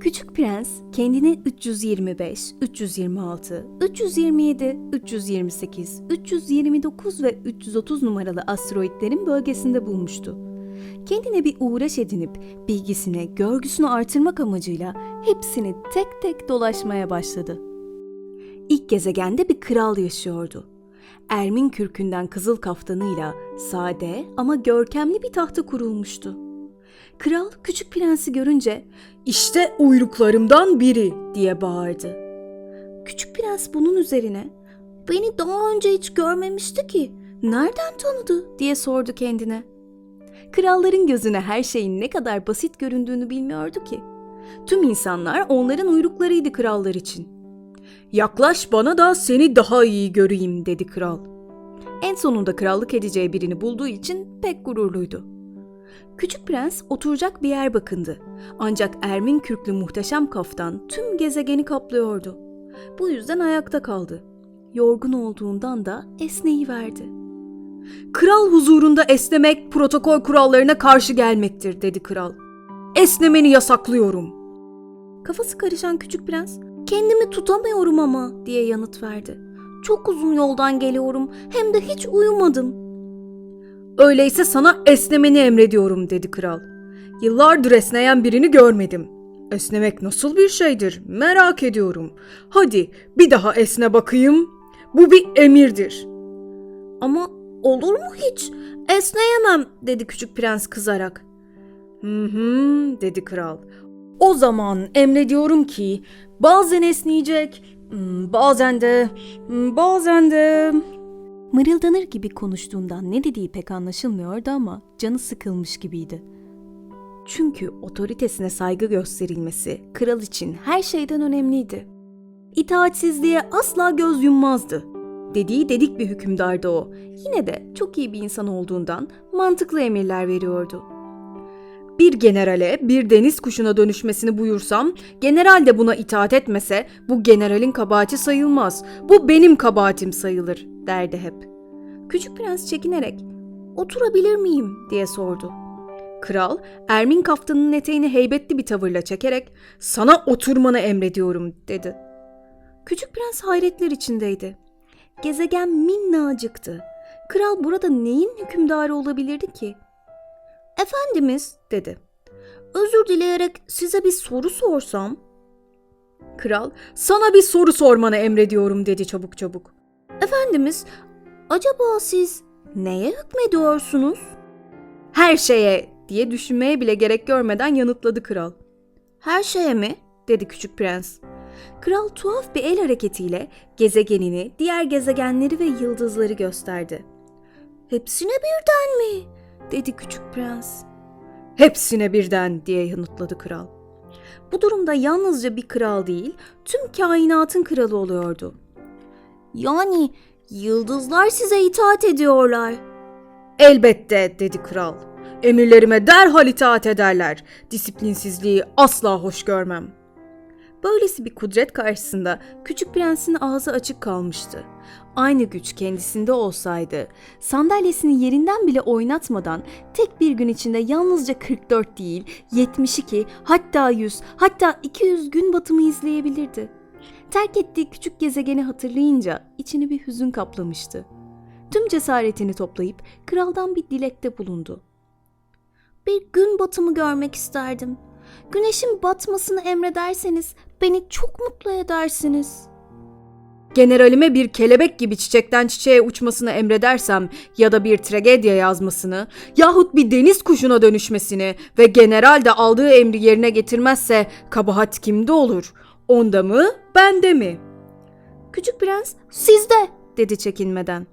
Küçük prens kendini 325, 326, 327, 328, 329 ve 330 numaralı asteroitlerin bölgesinde bulmuştu. Kendine bir uğraş edinip bilgisini, görgüsünü artırmak amacıyla hepsini tek tek dolaşmaya başladı. İlk gezegende bir kral yaşıyordu. Ermin kürkünden kızıl kaftanıyla sade ama görkemli bir tahta kurulmuştu. Kral küçük prensi görünce İşte uyruklarımdan biri. diye bağırdı. Küçük prens bunun üzerine beni daha önce hiç görmemişti ki nereden tanıdı diye sordu kendine. Kralların gözüne her şeyin ne kadar basit göründüğünü bilmiyordu ki. Tüm insanlar onların uyruklarıydı krallar için. Yaklaş bana da seni daha iyi göreyim dedi kral. En sonunda krallık edeceği birini bulduğu için pek gururluydu. Küçük prens oturacak bir yer bakındı. Ancak Ermin kürklü muhteşem kaftan tüm gezegeni kaplıyordu. Bu yüzden ayakta kaldı. Yorgun olduğundan da esneyiverdi. Kral huzurunda esnemek protokol kurallarına karşı gelmektir dedi kral. Esnemeni yasaklıyorum. Kafası karışan küçük prens, kendimi tutamıyorum ama diye yanıt verdi. Çok uzun yoldan geliyorum hem de hiç uyumadım. Öyleyse sana esnemeni emrediyorum dedi kral. Yıllardır esneyen birini görmedim. Esnemek nasıl bir şeydir merak ediyorum. Hadi bir daha esne bakayım. Bu bir emirdir. Ama olur mu hiç? Esneyemem dedi küçük prens kızarak. Hı hı dedi kral. O zaman emrediyorum ki bazen esneyecek, hmm, bazen de, hmm, bazen de... Mırıldanır gibi konuştuğundan ne dediği pek anlaşılmıyordu ama canı sıkılmış gibiydi. Çünkü otoritesine saygı gösterilmesi kral için her şeyden önemliydi. İtaatsizliğe asla göz yummazdı. Dediği dedik bir hükümdardı o. Yine de çok iyi bir insan olduğundan mantıklı emirler veriyordu. Bir generale bir deniz kuşuna dönüşmesini buyursam, general de buna itaat etmese bu generalin kabahati sayılmaz. Bu benim kabahatim sayılır derdi hep. Küçük prens çekinerek "Oturabilir miyim?" diye sordu. Kral Ermin kaftanın eteğini heybetli bir tavırla çekerek sana oturmanı emrediyorum dedi. Küçük prens hayretler içindeydi. Gezegen minnacıktı. Kral burada neyin hükümdarı olabilirdi ki? Efendimiz dedi. Özür dileyerek size bir soru sorsam? Kral sana bir soru sormanı emrediyorum dedi çabuk çabuk. Efendimiz, acaba siz neye hükmediyorsunuz? Her şeye diye düşünmeye bile gerek görmeden yanıtladı kral. Her şeye mi? dedi küçük prens. Kral tuhaf bir el hareketiyle gezegenini, diğer gezegenleri ve yıldızları gösterdi. Hepsine birden mi? dedi küçük prens. Hepsine birden diye yanıtladı kral. Bu durumda yalnızca bir kral değil, tüm kainatın kralı oluyordu. Yani yıldızlar size itaat ediyorlar. Elbette dedi kral. Emirlerime derhal itaat ederler. Disiplinsizliği asla hoş görmem. Böylesi bir kudret karşısında küçük prensin ağzı açık kalmıştı. Aynı güç kendisinde olsaydı, sandalyesini yerinden bile oynatmadan tek bir gün içinde yalnızca 44 değil, 72, hatta 100, hatta 200 gün batımı izleyebilirdi. Terk ettiği küçük gezegeni hatırlayınca içini bir hüzün kaplamıştı. Tüm cesaretini toplayıp kraldan bir dilekte bulundu. Bir gün batımı görmek isterdim. Güneşin batmasını emrederseniz beni çok mutlu edersiniz. Generalime bir kelebek gibi çiçekten çiçeğe uçmasını emredersem ya da bir tragedya yazmasını yahut bir deniz kuşuna dönüşmesini ve general de aldığı emri yerine getirmezse kabahat kimde olur? Onda mı, bende mi? Küçük prens sizde dedi çekinmeden.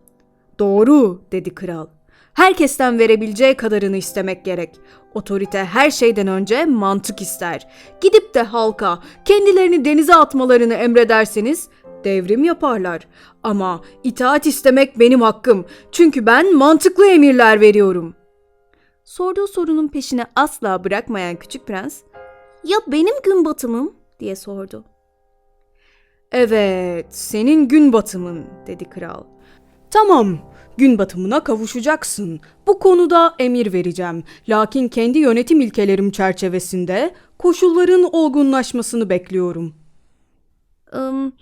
Doğru dedi kral. Herkesten verebileceği kadarını istemek gerek. Otorite her şeyden önce mantık ister. Gidip de halka kendilerini denize atmalarını emrederseniz devrim yaparlar. Ama itaat istemek benim hakkım. Çünkü ben mantıklı emirler veriyorum. Sorduğu sorunun peşini asla bırakmayan küçük prens, "Ya benim gün batımım?" Diye sordu. Evet, senin gün batımın dedi kral. Tamam, gün batımına kavuşacaksın. Bu konuda emir vereceğim. Lakin kendi yönetim ilkelerim çerçevesinde koşulların olgunlaşmasını bekliyorum. Im,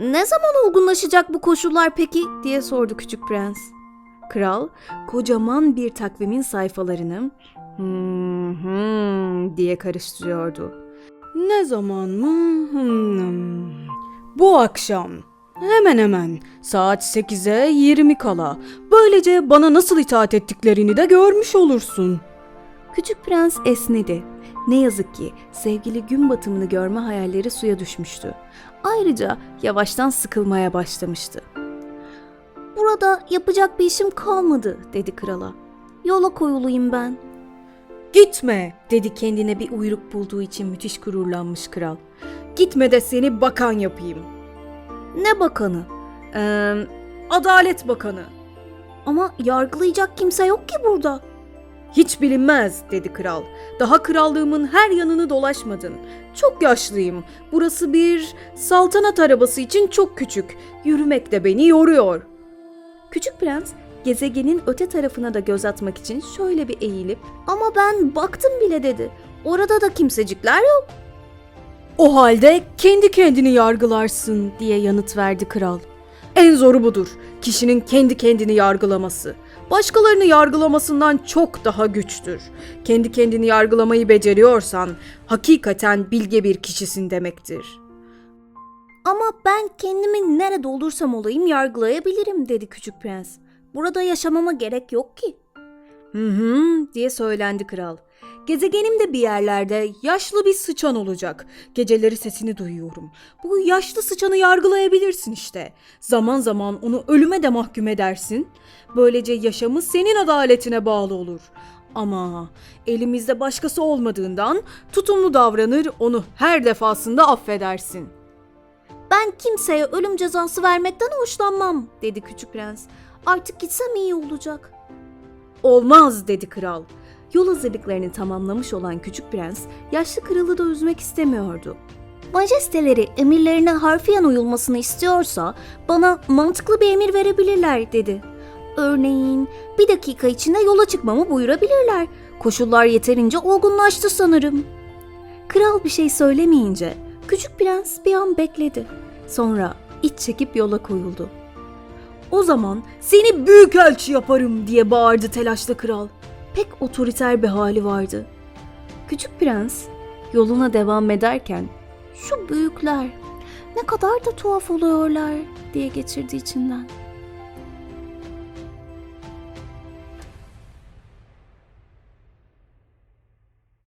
ne zaman olgunlaşacak bu koşullar peki diye sordu küçük prens. Kral kocaman bir takvimin sayfalarını hmm, hmm diye karıştırıyordu. Ne zaman mı? Hmm. Bu akşam. Hemen hemen saat 8'e 20 kala. Böylece bana nasıl itaat ettiklerini de görmüş olursun. Küçük prens esnedi. Ne yazık ki sevgili gün batımını görme hayalleri suya düşmüştü. Ayrıca yavaştan sıkılmaya başlamıştı. Burada yapacak bir işim kalmadı dedi krala. Yola koyulayım ben. Gitme Dedi kendine bir uyruk bulduğu için müthiş gururlanmış kral. Gitme de seni bakan yapayım. Ne bakanı? Ee, Adalet Bakanı. Ama yargılayacak kimse yok ki burada. Hiç bilinmez dedi kral. Daha krallığımın her yanını dolaşmadın. Çok yaşlıyım. Burası bir saltanat arabası için çok küçük. Yürümek de beni yoruyor. Küçük prens gezegenin öte tarafına da göz atmak için şöyle bir eğilip ama ben baktım bile dedi. Orada da kimsecikler yok O halde kendi kendini yargılarsın diye yanıt verdi kral. En zoru budur. Kişinin kendi kendini yargılaması. Başkalarını yargılamasından çok daha güçtür. Kendi kendini yargılamayı beceriyorsan hakikaten bilge bir kişisin demektir. Ama ben kendimi nerede olursam olayım yargılayabilirim dedi küçük prens. Burada yaşamama gerek yok ki. Hı hı diye söylendi kral. Gezegenimde bir yerlerde yaşlı bir sıçan olacak. Geceleri sesini duyuyorum. Bu yaşlı sıçanı yargılayabilirsin işte. Zaman zaman onu ölüme de mahkum edersin. Böylece yaşamı senin adaletine bağlı olur. Ama elimizde başkası olmadığından tutumlu davranır onu her defasında affedersin. Ben kimseye ölüm cezası vermekten hoşlanmam dedi küçük prens. Artık gitsem iyi olacak. Olmaz dedi kral. Yol hazırlıklarını tamamlamış olan küçük prens yaşlı kralı da üzmek istemiyordu. Majesteleri emirlerine harfiyen uyulmasını istiyorsa bana mantıklı bir emir verebilirler dedi. Örneğin bir dakika içinde yola çıkmamı buyurabilirler. Koşullar yeterince olgunlaştı sanırım. Kral bir şey söylemeyince küçük prens bir an bekledi. Sonra iç çekip yola koyuldu. O zaman seni büyükelçi yaparım diye bağırdı telaşla kral. Pek otoriter bir hali vardı. Küçük prens yoluna devam ederken şu büyükler ne kadar da tuhaf oluyorlar diye geçirdi içinden.